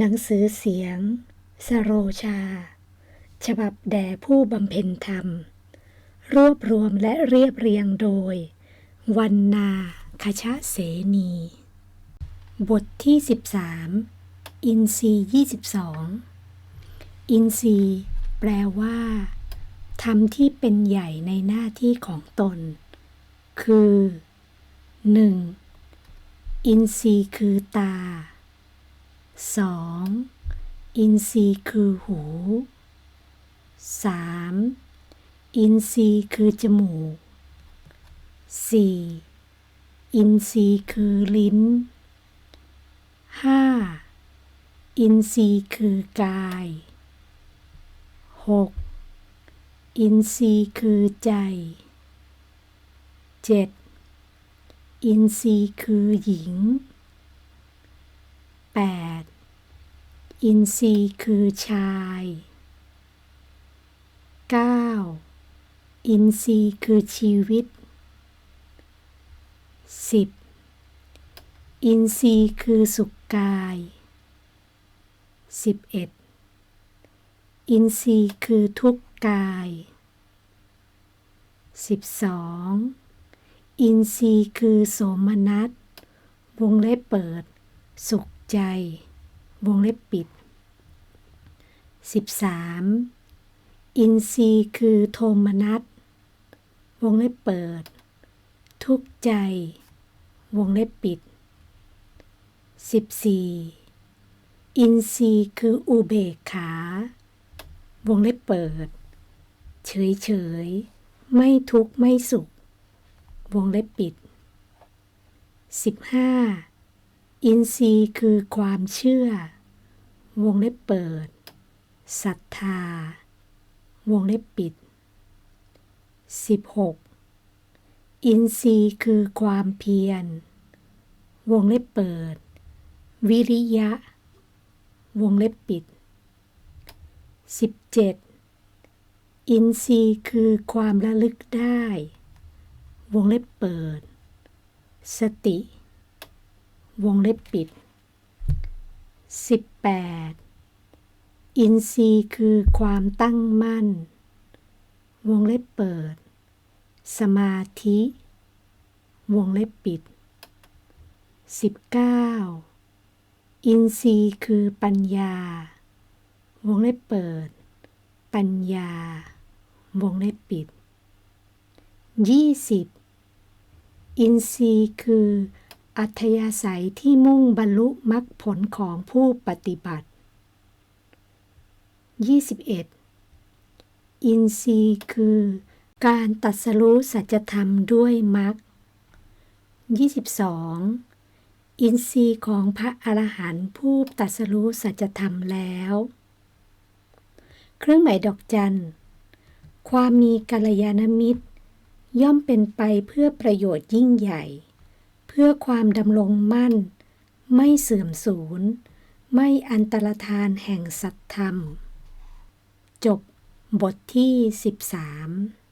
หนังสือเสียง สโรชา ฉบับแด่ผู้บำเพ็ญธรรม รวบรวมและเรียบเรียงโดย วันนาคชะเสนี บทที่ 13 อินทรี22 อินทรีแปลว่าทำที่เป็นใหญ่ในหน้าที่ของตน คือ 1. อินทรีคือตา 2. อินทรีย์คือหู 3. อินทรีย์คือจมูก 4. อินทรีย์คือลิ้น 5. อินทรีย์คือกาย 6. อินทรีย์คือใจ 7. อินทรีย์คือหญิง 8. อินทรีย์คือชาย 9. อินทรีย์คือชีวิต 10. อินทรีย์คือสุขกาย 11. อินทรีย์คือทุกกาย 12. อินทรีย์คือโสมนัสวงเล็บเปิด สุข ใจ วงเล็บปิด 13. อินทรีย์คือโทมนัส วงเล็บเปิด ทุกใจ วงเล็บปิด 14. อินทรีย์คืออุเบกขา วงเล็บเปิด เฉยเฉย ไม่ทุกข์ไม่สุข วงเล็บปิด 15. อินทรีย์คือความเชื่อ วงเล็บเปิดศรัทธา วงเล็บปิด 16. อินทรีย์คือความเพียร วงเล็บเปิด วิริยะ วงเล็บปิด 17. อินทรีย์คือความระลึกได้ วงเล็บเปิด สติ วงเล็บปิด 18. อินทรีย์คือความตั้งมั่น วงเล็บเปิด สมาธิ วงเล็บปิด 19. อินทรีย์คือปัญญา วงเล็บเปิด ปัญญา วงเล็บปิด 20. อินทรีย์คือ อัธยาศัยที่มุ่งบรรลุมรรคผลของผู้ปฏิบัติ 21. อินทรีย์คือ การตัดสรู้สัจธรรมด้วยมรรค 22. อินทรีย์ของพระอรหันต์ผู้ตัดสรู้สัจธรรมแล้ว เครื่องหมายดอกจัน ความมีกัลยาณมิตร ย่อมเป็นไปเพื่อประโยชน์ยิ่งใหญ่ พื่อความดำรงมั่น ไม่เสื่อมสูญ ไม่อันตรธานแห่งสัตธรรม จบบทที่ 13